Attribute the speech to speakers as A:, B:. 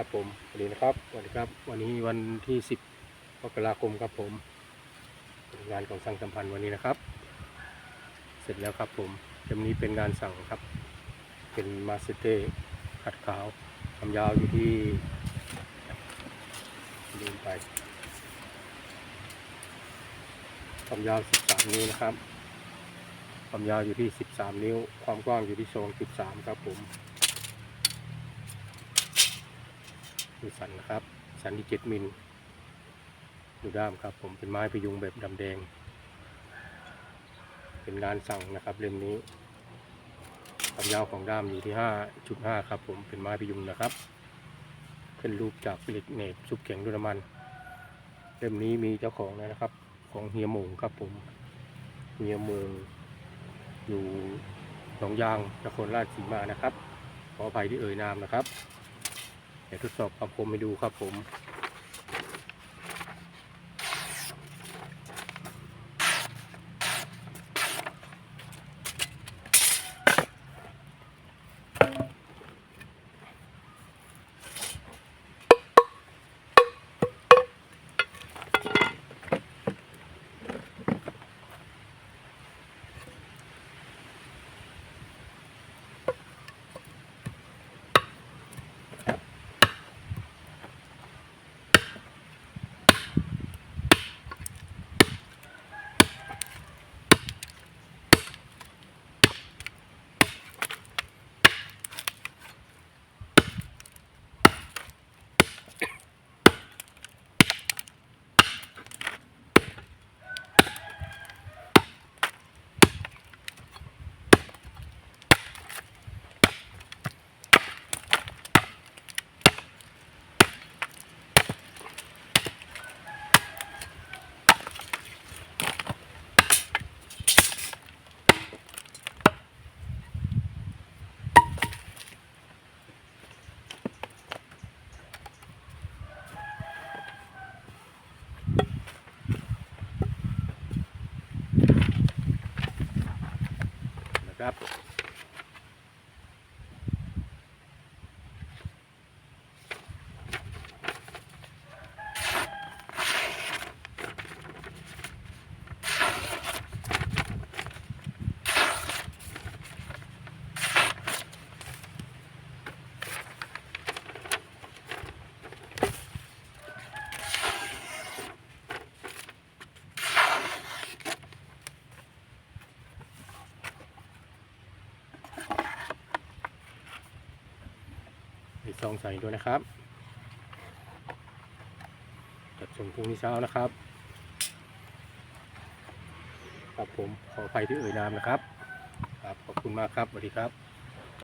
A: ครับผมสวัสดีนะครับสวัสดีครับ วันนี้วันที่10มกราคมครับผมงานของสั่งสัมพันธ์วันนี้นะครับ เสร็จแล้วครับผมเล่มนี้เป็นงานสั่งครับ เป็นมาสเตขัดขาวความยาวอยู่ที่ลืมไปความยาว 13 นิ้วนะครับ ความยาวอยู่ที่ 13 นิ้ว ความกว้างอยู่ที่ 2.3 ครับผม ดูสันนะครับ สันที่เจ็ดมิล ดูด้ามครับ ผมเป็นไม้พยุงแบบดำแดง เป็นงานสั่งนะครับเล่มนี้ความยาวของด้ามอยู่ที่ห้าจุดห้าครับ ผมเป็นไม้พยุงนะครับ เป็นรูปจากเหล็กเน็บซุปแข็งด้วยน้ำมัน เล่มนี้มีเจ้าของแล้วนะครับ ของเฮียหมงครับผมเฮียเมืองอยู่หนองยางนครราชสีมานะครับ ขออภัยที่เอ่ยนามนะครับ เดี๋ยวทดสอบความคมให้ดูครับผม นะครับ ซองใส่ด้วยนะครับจัดส่งพรุ่งนี้เช้านะครับครับผมขออภัยที่เอ่ยนามนะครับ ครับขอบคุณมากครับสวัสดีครับ